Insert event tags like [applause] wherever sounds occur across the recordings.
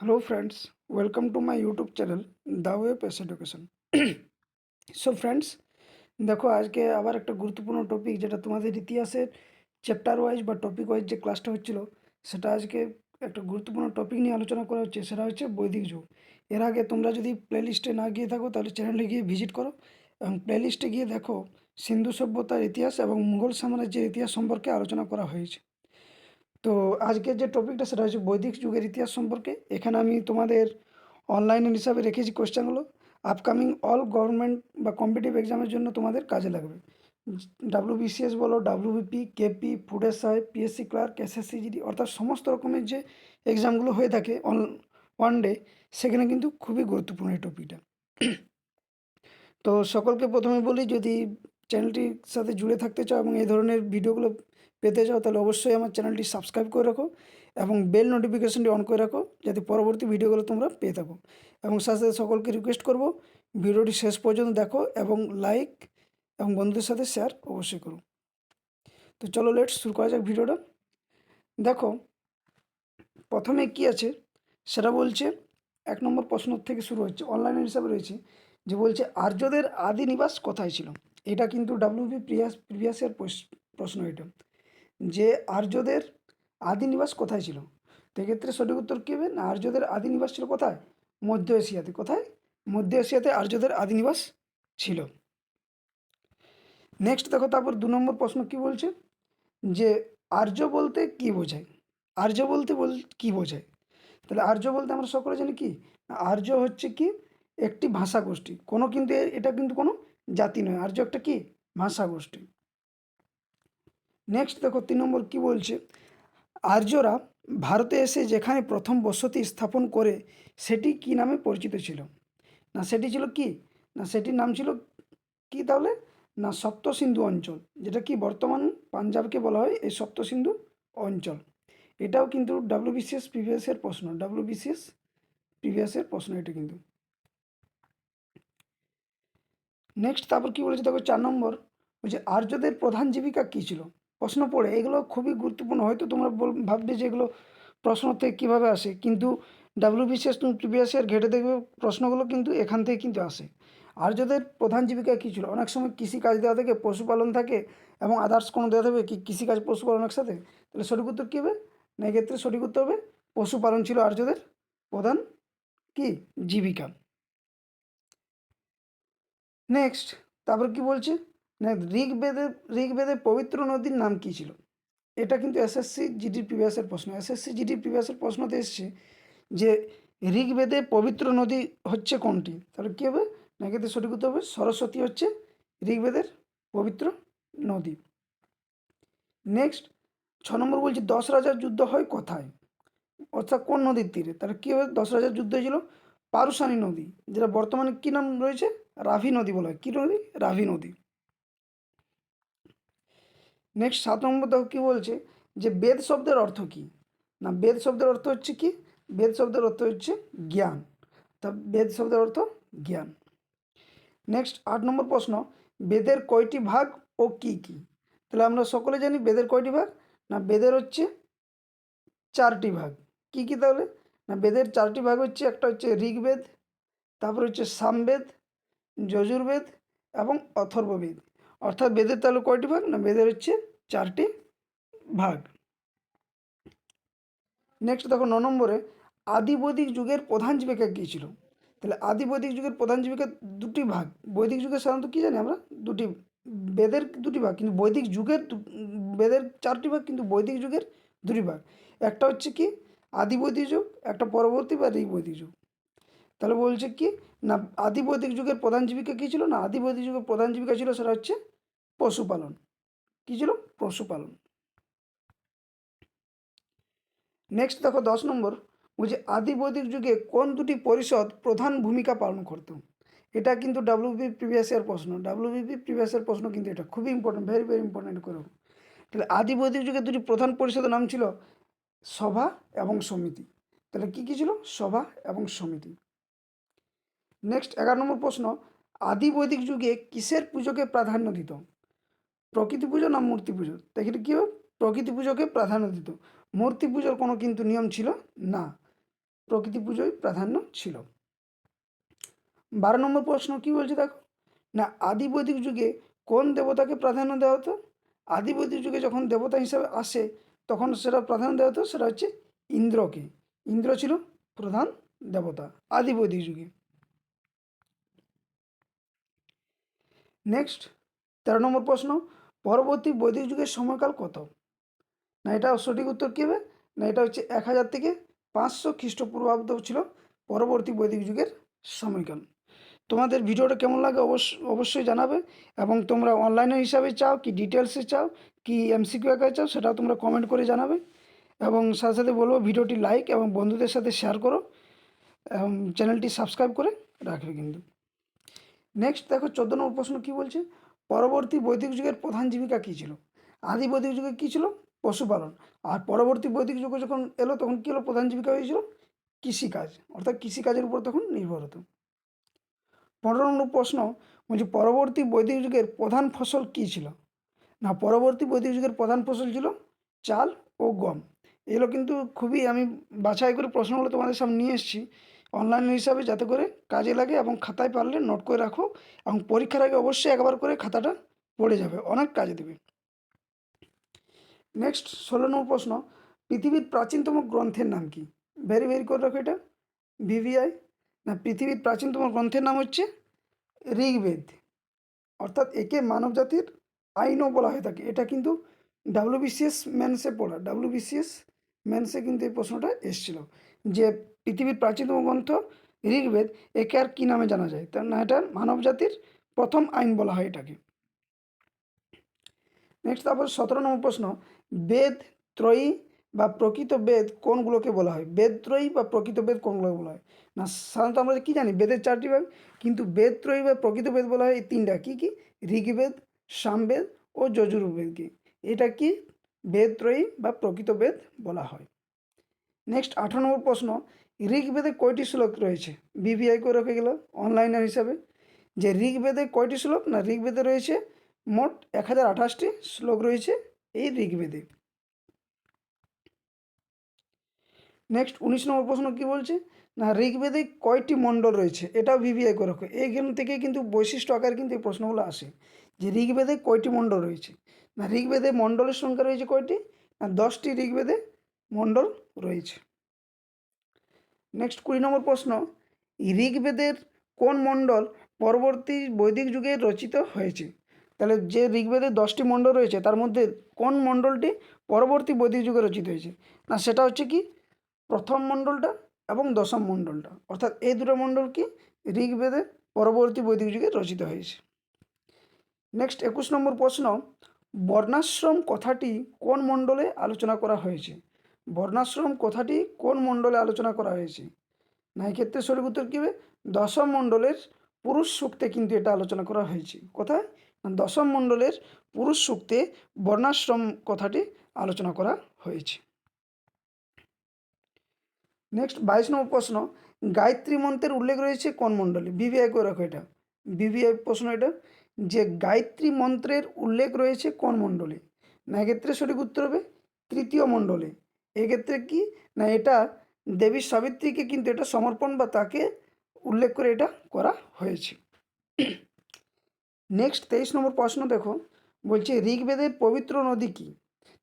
Hello, friends. Welcome to my YouTube channel, The Way Pace Education. [clears throat] So friends দেখো আজকে আবার একটা গুরুত্বপূর্ণ টপিক যেটা তোমাদের ইতিহাসের চ্যাপ্টার ওয়াইজ বা টপিক ওয়াইজ যে ক্লাসটা হচ্ছিল সেটা আজকে একটা গুরুত্বপূর্ণ টপিক নিয়ে আলোচনা করা হচ্ছে সেটা হচ্ছে বৈদিক যুগ এর আগে তোমরা যদি প্লেলিস্টে না গিয়ে থাকো তাহলে চ্যানেলে গিয়ে ভিজিট করো এবং প্লেলিস্টে গিয়ে দেখো সিন্ধু সভ্যতার ইতিহাস এবং মুঘল সাম্রাজ্যের ইতিহাস সম্পর্কে আলোচনা করা হয়েছে তো আজকের যে টপিকটা সেটা হচ্ছে বৈদিক যুগের ইতিহাস সম্পর্কে। এখানে আমি তোমাদের অনলাইনের হিসাবে রেখেছি কোশ্চেনগুলো আপকামিং অল গভর্নমেন্ট বা কম্পিটিভ এক্সামের জন্য তোমাদের কাজে লাগবে। ডাব্লিউ বিসিএস বলো WBP KP food SI PSC clerk SSC GD অর্থাৎ সমস্ত রকমের যে এক্সামগুলো হয়ে থাকে অন ওয়ান ডে সেখানে কিন্তু খুবই গুরুত্বপূর্ণ এই টপিকটা তো সকলকে প্রথমে বলি, যদি চ্যানেলটির সাথে জুড়ে থাকতে চাও এবং এই ধরনের ভিডিওগুলো পেতে চাও, তাহলে অবশ্যই আমার চ্যানেলটি সাবস্ক্রাইব করে রাখো এবং বেল নোটিফিকেশনটি অন করে রাখো, যাতে পরবর্তী ভিডিওগুলো তোমরা পেয়ে থাকো। এবং সাথে সাথে সকলকে রিকোয়েস্ট করব, ভিডিওটি শেষ পর্যন্ত দেখো এবং লাইক এবং বন্ধুদের সাথে শেয়ার অবশ্যই করো। তো চলো লেট শুরু করা যাক ভিডিওটা। দেখো, প্রথমে কি আছে? সেটা বলছে, এক নম্বর প্রশ্ন থেকে শুরু হচ্ছে অনলাইনের হিসাবে রয়েছে, যে বলছে, আর্যদের আদি নিবাস কোথায় ছিল? এটা কিন্তু ডাব্লিউপি প্রিয়াস প্রিভিয়াসের প্রশ্ন এটা। যে আর্যদের আদি নিবাস কোথায় ছিল? তো এক্ষেত্রে সঠিক উত্তর কী হবে? না, আর্যদের আদি নিবাস ছিল কোথায়? মধ্য এশিয়াতে। কোথায়? মধ্য এশিয়াতে আর্যদের আদি নিবাস ছিল। নেক্সট দেখো, তারপর দু নম্বর প্রশ্ন কি বলছে? যে আর্য বলতে কি বোঝায়? আর্য বলতে বল, কী বোঝায়? তাহলে আর্য বলতে আমরা সকলে জানি কি? আর্য হচ্ছে কি? একটি ভাষা গোষ্ঠী কোনো কিন্তু এটা কিন্তু কোনো জাতি নয়। আর্য একটা কি? ভাষা গোষ্ঠী নেক্সট দেখো, তিন নম্বর কি বলছে? আর্যরা ভারতে এসে যেখানে প্রথম বসতি স্থাপন করে, সেটি কি নামে পরিচিত ছিল? না, সেটি ছিল কি? না, সেটির নাম ছিল কি তাহলে? না, সপ্তসিন্ধু অঞ্চল, যেটা কি বর্তমান পাঞ্জাবকে বলা হয় এই সপ্তসিন্ধু অঞ্চল। এটাও কিন্তু ডাব্লিউ বিসিএস প্রিভিয়াসের প্রশ্ন ডাব্লিউ বিসিএস প্রিভিয়াসের প্রশ্ন এটা কিন্তু। নেক্সট তারপর কি বলেছে? দেখো চার নম্বর, বলছে, আর্যদের প্রধান জীবিকা কী ছিল? প্রশ্ন পড়ে। এগুলো খুবই গুরুত্বপূর্ণ। হয়তো তোমরা ভাববে যে এগুলো প্রশ্ন থেকে কীভাবে আসে। কিন্তু ডাব্লিউ বিসিএস তুমি প্রিভিয়াস ইয়ার ঘেটে দেখবে প্রশ্নগুলো কিন্তু এখান থেকে কিন্তু আসে। আর্যদের প্রধান জীবিকা কী ছিল? অনেক সময় কৃষিকাজ দেওয়া থাকে পশুপালন থাকে এবং আদার্স কোনো দেওয়া থাকবে কি? কৃষিকাজ, পশুপালন একসাথে? তাহলে সঠিক উত্তর কী হবে? না এক্ষেত্রে সঠিক উত্তর হবে, পশুপালন ছিল আর্যদের প্রধান কি? জীবিকা। নেক্সট তারপর কি বলছে? না ঋগ্বেদের ঋগ্বেদের পবিত্র নদীর নাম কী ছিল? এটা কিন্তু এসএসসি জিডি প্রিভিয়াসের প্রশ্ন। এসএসসি জিডি প্রিভিয়াসের প্রশ্নতে এসছে যে ঋগ্বেদে পবিত্র নদী হচ্ছে কোনটি? তাহলে কী হবে? না এক্ষেত্রে সঠিক উত্তর হবে? সরস্বতী হচ্ছে ঋগ্বেদের পবিত্র নদী। নেক্সট ছ নম্বর বলছি, দশ রাজার যুদ্ধ হয় কোথায়? অর্থাৎ কোন নদীর তীরে? তাহলে কী হবে? দশ রাজার যুদ্ধ হয়েছিল পারুসানি নদী, যেটা বর্তমানে কী নাম রয়েছে? রাভি নদী বলা হয়। কী নদী? রাভি নদী। নেক্সট সাত নম্বর দেখো কী বলছে যে বেদ শব্দের অর্থ কী? না, বেদ শব্দের অর্থ হচ্ছে কি? বেদ শব্দের অর্থ হচ্ছে জ্ঞান। তা বেদ শব্দের অর্থ জ্ঞান। নেক্সট আট নম্বর প্রশ্ন, বেদের কয়টি ভাগ ও কি কি? তাহলে আমরা সকলে জানি বেদের কয়টি ভাগ? না, বেদের হচ্ছে চারটি ভাগ। কি কি তাহলে? না, বেদের চারটি ভাগ হচ্ছে, একটা হচ্ছে ঋগ্বেদ, তারপর হচ্ছে সামবেদ যজুর্বেদ এবং অথর্ববেদ। অর্থাৎ বেদের তাহলে কয়টি ভাগ না বেদের হচ্ছে চারটি ভাগ? নেক্সট দেখো ন নম্বরে আদি বৈদিক যুগের প্রধান জীবিকা কী ছিল? তাহলে আদি বৈদিক যুগের প্রধান জীবিকা দুটি ভাগ। বৈদিক যুগের সাধারণত কী জানি আমরা? দুটি, বেদের দুটি ভাগ, কিন্তু বৈদিক যুগের বেদের চারটি ভাগ, কিন্তু বৈদিক যুগের দুটি ভাগ। একটা হচ্ছে কি? আদি বৈদিক যুগ, একটা পরবর্তী বা ঋগ বৈদিক যুগ। তাহলে বলছে কি? না আদি বৈদিক যুগের প্রধান জীবিকা কী ছিল? না আদি বৈদিক যুগের প্রধান জীবিকা ছিল সেটা হচ্ছে পশুপালন। কী ছিল? পশুপালন। নেক্সট দেখো দশ নম্বর, বলছে আদি বৈদিক যুগে কোন দুটি পরিষদ প্রধান ভূমিকা পালন করত? এটা কিন্তু ডাব্লিউবি প্রিভিয়াস ইয়ার প্রশ্ন। ডাব্লিউবিপি প্রিভিয়াস ইয়ার প্রশ্ন কিন্তু এটা খুবই ইম্পর্টেন্ট ভেরি ভেরি ইম্পর্টেন্ট করে। তাহলে আদি বৈদিক যুগে দুটি প্রধান পরিষদের নাম ছিল সভা এবং সমিতি। তাহলে কী কী ছিল? সভা এবং সমিতি। নেক্সট এগারো নম্বর প্রশ্ন, আদি বৈদিক যুগে কিসের পুজোকে প্রাধান্য দিত? প্রকৃতি পুজো না মূর্তি পুজো? দেখি কী প্রকৃতি পুজোকে প্রাধান্য দিত। মূর্তি পুজোর কোনো কিন্তু নিয়ম ছিল? না। প্রকৃতি পুজোয় প্রাধান্য ছিল। বারো নম্বর প্রশ্ন কি বলছে দেখো? না, আদি বৈদিক যুগে কোন দেবতাকে প্রাধান্য দেওয়া হতো? আদি বৈদিক যুগে যখন দেবতা হিসাবে আসে, তখন সেটা প্রাধান্য দেওয়া হতো, সেটা হচ্ছে ইন্দ্রকে। ইন্দ্র ছিল প্রধান দেবতা আদি বৈদিক যুগে। নেক্সট তেরো নম্বর প্রশ্ন, পরবর্তী বৈদিক যুগের সময়কাল কত? না, এটা সঠিক উত্তর কী হবে? না, এটা হচ্ছে এক হাজার থেকে পাঁচশো খ্রিস্টপূর্বাব্দ ছিল পরবর্তী বৈদিক যুগের সময়কাল। তোমাদের ভিডিওটা কেমন লাগে অবশ্য অবশ্যই জানাবে এবং তোমরা অনলাইনে হিসাবে চাও কি ডিটেলসে চাও, কি এমসিকিউ আকারে চাও সেটাও তোমরা কমেন্ট করে জানাবে এবং সাথে সাথে বলব ভিডিওটি লাইক এবং বন্ধুদের সাথে শেয়ার করো এবং চ্যানেলটি সাবস্ক্রাইব করে রাখবে কিন্তু। নেক্সট দেখো চোদ্দ নম্বর প্রশ্ন কী বলছে? পরবর্তী বৈদিক যুগের প্রধান জীবিকা কী ছিল? আদি বৈদিক যুগে কী ছিল? পশুপালন। আর পরবর্তী বৈদিক যুগে যখন এলো, তখন কী হলো? প্রধান জীবিকা হয়েছিল কৃষিকাজ। অর্থাৎ কৃষিকাজের উপর তখন নির্ভর হতো। পনেরো নম্বর প্রশ্ন বলছি, পরবর্তী বৈদিক যুগের প্রধান ফসল কী ছিল? না, পরবর্তী বৈদিক যুগের প্রধান ফসল ছিল চাল ও গম। এগুলো কিন্তু খুবই আমি বাছাই করে প্রশ্নগুলো তোমাদের সামনে নিয়ে এসেছি। অনলাইন হিসাবে যাতে করে কাজে লাগে এবং খাতায় পারলে নোট করে রাখো এবং পরীক্ষার আগে অবশ্যই একবার করে খাতাটা পড়ে যাবে, অনেক কাজে দেবে। নেক্সট ষোলো নম্বর প্রশ্ন, পৃথিবীর প্রাচীনতম গ্রন্থের নাম কি? ভেরি ভেরি করে রাখো এটা। ভিভিআই না, পৃথিবীর প্রাচীনতম গ্রন্থের নাম হচ্ছে ঋগ্বেদ। অর্থাৎ একে মানব জাতির আইনও বলা হয়ে থাকে। এটা কিন্তু ডাব্লিউবিসিএস মেন্সে পড়া। ডাব্লিউবিসিএস মেন্সে কিন্তু এই প্রশ্নটা এসেছিল যে পৃথিবীর প্রাচীনতম গ্রন্থ ঋগ্বেদ, একে আর কী নামে জানা যায়? তার না এটা মানব জাতির প্রথম আইন বলা হয় এটাকে। নেক্সট তারপর সতেরো নম্বর প্রশ্ন, বেদ, ত্রয়ী বা প্রকৃত বেদ কোনগুলোকে বলা হয়? বেদ, ত্রয়ী বা প্রকৃত বেদ কোনগুলোকে বলা হয়? না, সাধারণত আমরা কী জানি? বেদের চারটি ভাগ। কিন্তু বেদ, ত্রয়ী বা প্রকৃত বেদ বলা হয় এই তিনটা। কী কী? ঋগ্বেদ, সামবেদ ও যজুর্বেদকে। এটা কি বেদ, ত্রয়ী বা প্রকৃত বেদ বলা হয়? নেক্সট আঠারো নম্বর প্রশ্ন, ঋগ্বেদে কয়টি শ্লোক রয়েছে? বিবিআই করে রেখে গেল, অনলাইনের হিসাবে। যে ঋগ্বেদে কয়টি শ্লোক? না, ঋগ্বেদে রয়েছে মোট এক হাজার আঠাশটি শ্লোক রয়েছে এই ঋগ্বেদে। নেক্সট উনিশ নম্বর প্রশ্ন কী বলছে? না, ঋগ্বেদে কয়টি মণ্ডল রয়েছে? এটাও ভিভিআই করে রাখো। এইখান থেকে কিন্তু বৈশিষ্ট্য আকার কিন্তু এই প্রশ্নগুলো আসে। যে ঋগ্বেদে কয়টি মণ্ডল রয়েছে? না, ঋগ্বেদে মণ্ডলের সংখ্যা রয়েছে কয়টি? না, দশটি ঋগ্বেদে মণ্ডল রয়েছে। নেক্সট কুড়ি নম্বর প্রশ্ন, ঋগ্বেদের কোন মণ্ডল পরবর্তী বৈদিক যুগে রচিত হয়েছে? তাহলে যে ঋগ্বেদের দশটি মণ্ডল রয়েছে, তার মধ্যে কোন মণ্ডলটি পরবর্তী বৈদিক যুগে রচিত হয়েছে? না, সেটা হচ্ছে কি, প্রথম মণ্ডলটা এবং দশম মণ্ডলটা অর্থাৎ এই দুটো মণ্ডল কি ঋগ্বেদের পরবর্তী বৈদিক যুগে রচিত হয়েছে। নেক্সট একুশ নম্বর প্রশ্ন, বর্ণাশ্রম কথাটি কোন মণ্ডলে আলোচনা করা হয়েছে? বর্ণাশ্রম কথাটি কোন মণ্ডলে আলোচনা করা হয়েছে? না এক্ষেত্রে সঠিক উত্তর কী হবে দশম মণ্ডলের পুরুষ সূক্তে কিন্তু এটা আলোচনা করা হয়েছে। কোথায়? দশম মণ্ডলের পুরুষ সূক্তে বর্ণাশ্রম কথাটি আলোচনা করা হয়েছে। নেক্সট বাইশ নম্বর প্রশ্ন। গায়ত্রী মন্ত্রের উল্লেখ রয়েছে কোন মণ্ডলে? বিবিআই করে রাখো এটা। বিবিআই প্রশ্ন এটা। যে গায়ত্রী মন্ত্রের উল্লেখ রয়েছে কোন মণ্ডলে? না এক্ষেত্রে সঠিক উত্তর হবে তৃতীয় মণ্ডলে। এক্ষেত্রে কি? না, এটা দেবী সাবিত্রীকে কিন্তু এটা সমর্পণ বা তাকে উল্লেখ করে এটা করা হয়েছে। নেক্সট তেইশ নম্বর প্রশ্ন দেখো, বলছে ঋগ্বেদের পবিত্র নদী কি?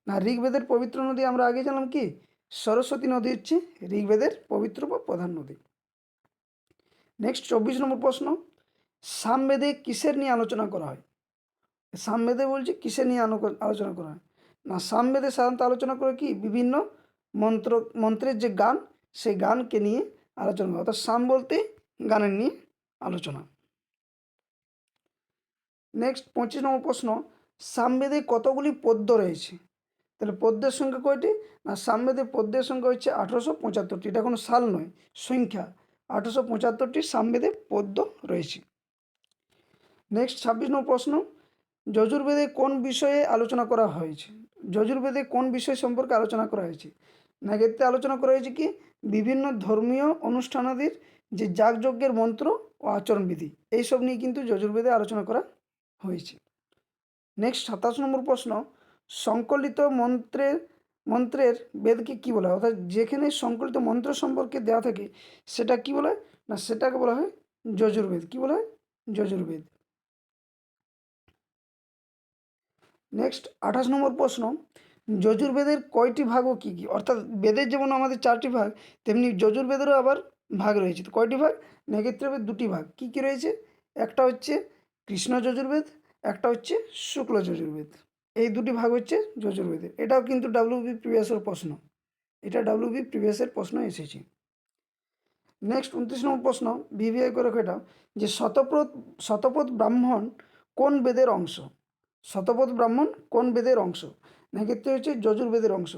না, ঋগ্বেদের পবিত্র নদী আমরা আগে জানলাম কি? সরস্বতী নদী হচ্ছে ঋগ্বেদের পবিত্র বা প্রধান নদী। নেক্সট চব্বিশ নম্বর প্রশ্ন, সামবেদে কিসের নিয়ে আলোচনা করা হয়? সামবেদে বলছে কিসের নিয়ে আলো- আলোচনা করা হয়? না, সামবেদে সাধারণত আলোচনা করে কি? বিভিন্ন মন্ত্র, মন্ত্রের যে গান, সেই গানকে নিয়ে আলোচনা করে অর্থাৎ সাম বলতে গানের নিয়ে আলোচনা। নেক্সট পঁচিশ নম্বর প্রশ্ন। সামবেদে কতগুলি পদ্য রয়েছে? তাহলে পদ্যের সংখ্যা কয়টি? না, সামবেদে পদ্যের সংখ্যা হচ্ছে আঠেরোশো পঁচাত্তরটি। এটা কোনো সাল নয়, সংখ্যা। আঠেরোশো পঁচাত্তরটি সামবেদে পদ্য রয়েছে। নেক্সট ছাব্বিশ নম্বর প্রশ্ন। যজুর্বেদে কোন বিষয়ে আলোচনা করা হয়েছে? যজুর্বেদে কোন বিষয় সম্পর্কে আলোচনা করা হয়েছে? না ক্ষেত্রে আলোচনা করা হয়েছে কি? বিভিন্ন ধর্মীয় অনুষ্ঠানাদির যে যাগযজ্ঞের মন্ত্র ও আচরণবিধি, এইসব নিয়ে কিন্তু যজুর্বেদে আলোচনা করা হয়েছে। নেক্সট সাতাশ নম্বর প্রশ্ন, সংকলিত মন্ত্রের মন্ত্রের বেদকে কী বলা হয়? অর্থাৎ যেখানে সংকলিত মন্ত্র সম্পর্কে দেওয়া থাকে, সেটা কি বলা হয়? না, সেটাকে বলা হয় যজুর্বেদ। কি বলা হয়? যজুর্বেদ। নেক্সট আঠাশ নম্বর প্রশ্ন, যজুর্বেদের কয়টি ভাগ ও কী কী? অর্থাৎ বেদের যেমন আমাদের চারটি ভাগ, তেমনি যজুর্বেদেরও আবার ভাগ রয়েছে। তো কয়টি ভাগ? নেগেত্রবেদ দুটি ভাগ। কী কী রয়েছে? একটা হচ্ছে কৃষ্ণ যজুর্বেদ, একটা হচ্ছে শুক্ল যজুর্বেদ। এই দুটি ভাগ হচ্ছে যজুর্বেদের। এটাও কিন্তু ডাব্লিউবি প্রিভিয়াসের প্রশ্ন। এটা ডাব্লিউবি প্রিভিয়াসের প্রশ্ন এসেছে। নেক্সট উনত্রিশ নম্বর প্রশ্ন ভিভিআই করে এটা যে শতপ্রত শতপথ ব্রাহ্মণ কোন বেদের অংশ? শতপথ ব্রাহ্মণ কোন বেদের অংশ? নাকি হচ্ছে যজুর্বেদের অংশ।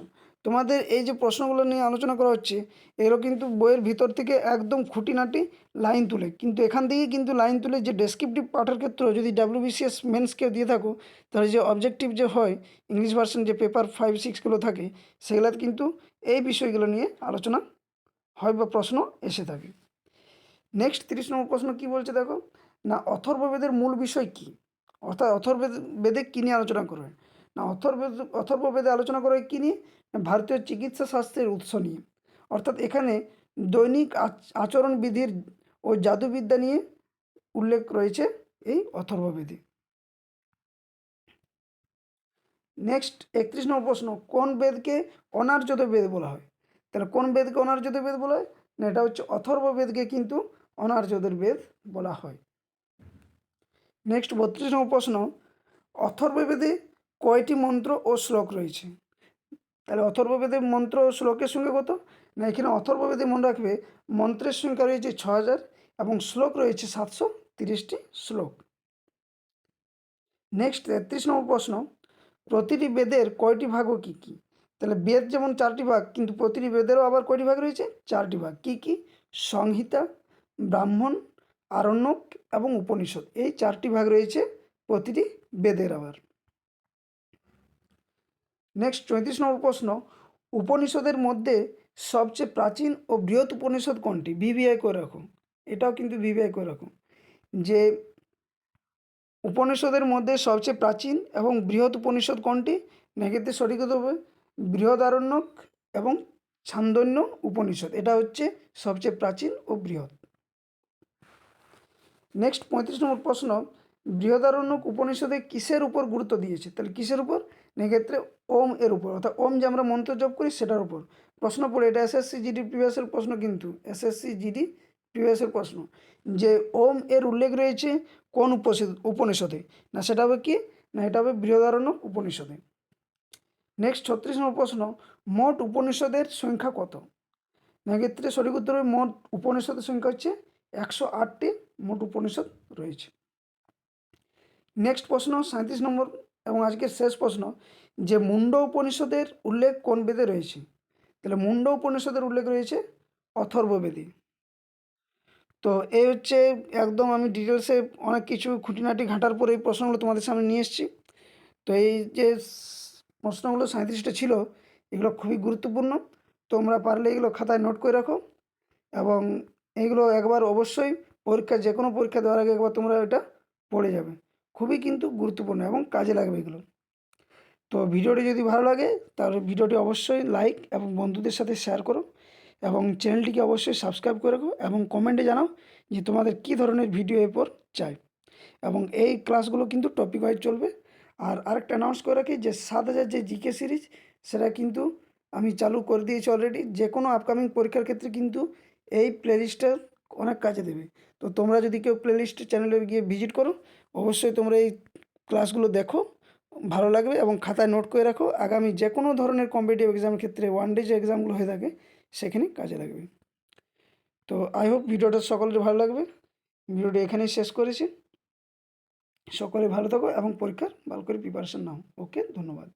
তোমাদের এই যে প্রশ্নগুলো নিয়ে আলোচনা করা হচ্ছে, এগুলো কিন্তু বইয়ের ভিতর থেকে একদম খুঁটিনাটি লাইন তুলে। কিন্তু এখান থেকেই কিন্তু লাইন তুলে যে ডেসক্রিপটিভ পাঠের ক্ষেত্রেও যদি ডাব্লিউবিসিএস মেন্সকেও দিয়ে থাকো, তাহলে যে অবজেক্টিভ যে হয় ইংলিশ ভার্সন যে পেপার ফাইভ সিক্সগুলো থাকে, সেগুলোতে কিন্তু এই বিষয়গুলো নিয়ে আলোচনা হয় বা প্রশ্ন এসে থাকে। নেক্সট তিরিশ নম্বর প্রশ্ন কী বলছে দেখো? না, অথর্ববেদের মূল বিষয় কী? অর্থাৎ অথর্বেদ বেদে কী নিয়ে আলোচনা করা হয়? না অথর্বেদ অথর্ববেদে আলোচনা করা কী নিয়ে? ভারতীয় চিকিৎসা শাস্ত্রের উৎস নিয়ে। অর্থাৎ এখানে দৈনিক আচরণবিধির ও জাদুবিদ্যা নিয়ে উল্লেখ রয়েছে এই অথর্ববেদে। নেক্সট, একত্রিশ নম্বর প্রশ্ন, কোন বেদকে অনার্যত বেদ বলা হয়? তাহলে কোন বেদকে অনার্যত বেদ বলা হয়? না, এটা হচ্ছে অথর্ব বেদকে কিন্তু অনার্যদের বেদ বলা হয়। নেক্সট বত্রিশ নম্বর প্রশ্ন, অথর্ববেদে কয়টি মন্ত্র ও শ্লোক রয়েছে? তাহলে অথর্ববেদে মন্ত্র ও শ্লোকের সঙ্গে কত? না, এখানে অথর্ববেদে মনে রাখবে মন্ত্রের সংখ্যা রয়েছে ছ হাজার এবং শ্লোক রয়েছে সাতশো তিরিশটি শ্লোক। নেক্সট তেত্রিশ নম্বর প্রশ্ন, প্রতিটি বেদের কয়টি ভাগও কী কী? তাহলে বেদ যেমন চারটি ভাগ, কিন্তু প্রতিটি বেদেরও আবার কয়টি ভাগ রয়েছে? চারটি ভাগ। কী কী? সংহিতা, ব্রাহ্মণ আরণ্যক এবং উপনিষদ। এই চারটি ভাগ রয়েছে প্রতিটি বেদের আবার। নেক্সট চৌত্রিশ নম্বর প্রশ্ন, উপনিষদের মধ্যে সবচেয়ে প্রাচীন ও বৃহৎ উপনিষদ কোনটি? ভিভিআই করে রাখুন। এটাও কিন্তু ভিভিআই করে রাখুন। যে উপনিষদের মধ্যে সবচেয়ে প্রাচীন এবং বৃহৎ উপনিষদ কোনটি? নেগেতে সঠিক হতে হবে বৃহদারণ্যক এবং ছান্দন্য উপনিষদ। এটা হচ্ছে সবচেয়ে প্রাচীন ও বৃহৎ। নেক্সট পঁয়ত্রিশ নম্বর প্রশ্ন, বৃহদারণ্যক উপনিষদে কিসের উপর গুরুত্ব দিয়েছে? তাহলে কিসের উপর? এক্ষেত্রে ওম এর উপর। অর্থাৎ ওম যে আমরা মন্ত্র জপ করি, সেটার উপর। প্রশ্ন পড়ে, এটা এসএসসি জিডি প্রিভিয়াসের প্রশ্ন কিন্তু। এসএসসি জিডি প্রিভিয়াসের প্রশ্ন। যে ওম এর উল্লেখ রয়েছে কোন উপনিষদে? না, সেটা হবে কি? না, এটা হবে বৃহদারণ্য উপনিষদে। নেক্সট ছত্রিশ নম্বর প্রশ্ন, মোট উপনিষদের সংখ্যা কত? এক্ষেত্রে সঠিক উত্তর মোট উপনিষদের সংখ্যা হচ্ছে একশো আটটি মোট উপনিষদ রয়েছে। নেক্সট প্রশ্ন সাঁত্রিশ নম্বর এবং আজকের শেষ প্রশ্ন, যে মুন্ড উপনিষদের উল্লেখ কোন বেদে রয়েছে? তাহলে মুন্ড উপনিষদের উল্লেখ রয়েছে অথর্ববেদে তো এই হচ্ছে একদম আমি ডিটেলসে অনেক কিছু খুঁটিনাটি ঘাঁটার পরে এই প্রশ্নগুলো তোমাদের সামনে নিয়ে এসেছি। তো এই যে প্রশ্নগুলো সাঁত্রিশটা ছিল, এগুলো খুবই গুরুত্বপূর্ণ। তোমরা পারলে এগুলো খাতায় নোট করে রাখো এবং এইগুলো একবার অবশ্যই পরীক্ষা যে কোনো পরীক্ষা দেওয়ার আগে একবার তোমরা এটা পড়ে যাবে। খুবই কিন্তু গুরুত্বপূর্ণ এবং কাজে লাগবে এগুলো। তো ভিডিওটি যদি ভালো লাগে, তাহলে ভিডিওটি অবশ্যই লাইক এবং বন্ধুদের সাথে শেয়ার করো এবং চ্যানেলটিকে অবশ্যই সাবস্ক্রাইব করে রাখো এবং কমেন্টে জানাও যে তোমাদের কী ধরনের ভিডিও এরপর চাই। এবং এই ক্লাসগুলো কিন্তু টপিক ওয়াইজ চলবে। আর আরেকটা অ্যানাউন্স করে রাখি যে সাত হাজার যে জিকে সিরিজ সেটা কিন্তু আমি চালু করে দিয়েছি অলরেডি যে কোনো আপকামিং পরীক্ষার ক্ষেত্রে কিন্তু এই প্লেলিস্টটা অনেক কাজে দেবে। তো তোমরা যদি কেউ প্লেলিস্ট চ্যানেলে গিয়ে ভিজিট করো, অবশ্যই তোমরা এই ক্লাসগুলো দেখো, ভালো লাগবে এবং খাতায় নোট করে রাখো। আগামী যে কোনো ধরনের কম্পিটিটিভ এক্সামের ক্ষেত্রে ওয়ান ডে যে এক্সামগুলো হয়ে থাকে, সেখানে কাজে লাগবে। তো আই হোপ ভিডিওটা সকলের ভালো লাগবে। ভিডিওটি এখানেই শেষ করেছি। সকলে ভালো থাকো এবং পরীক্ষার ভালো করে প্রিপারেশান নাও। ওকে ধন্যবাদ।